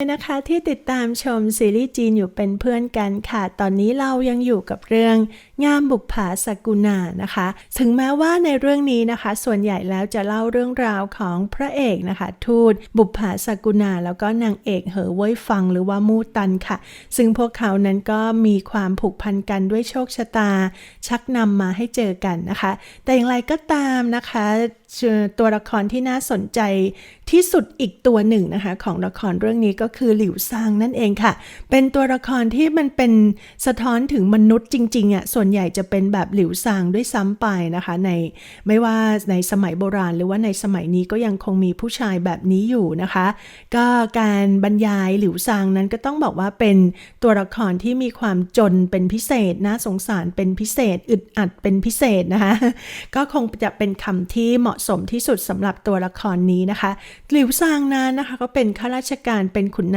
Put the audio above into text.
นะคะที่ติดตามชมซีรีส์จีนอยู่เป็นเพื่อนกันค่ะ ตอนนี้เรายังอยู่กับเรื่อง งามบุกผาสกุณานะคะ ถึงแม้ว่าในเรื่องนี้นะคะ ส่วนใหญ่แล้วจะเล่าเรื่องราวของพระเอกนะคะ ทูตบุปผาสกุณาแล้วก็นางเอกเหอเว่ยฟังหรือว่ามูตันค่ะ ซึ่งพวกเขานั้นก็มีความผูกพันกันด้วยโชคชะตา ชักนำมาให้เจอกันนะคะ แต่อย่างไรก็ตามนะคะตัวละครที่น่าสนใจที่สุดอีกตัวหนึ่งนะคะ ของละครเรื่องนี้ก็คือหลิวซางนั่นเองค่ะ เป็นตัวละครที่มันเป็นสะท้อนถึงมนุษย์จริงๆอะส่วนใหญ่จะเป็นแบบหลิวซางด้วยซ้ำไปนะคะ ในไม่ว่าในสมัยโบราณ หรือว่าในสมัยนี้ก็ยังคงมีผู้ชายแบบนี้อยู่นะคะ ก็การบรรยายหลิวซางนั้นก็ต้องบอกว่าเป็นตัวละครที่มีความจนเป็นพิเศษน่าสงสารเป็นพิเศษ อึดอัดเป็นพิเศษนะคะ ก็คงจะเป็นคำที่เหมาะสมที่สุดสำหรับตัวละครนี้นะคะ หลิวซางนั้นนะคะก็เป็นข้าราชการเป็นขุน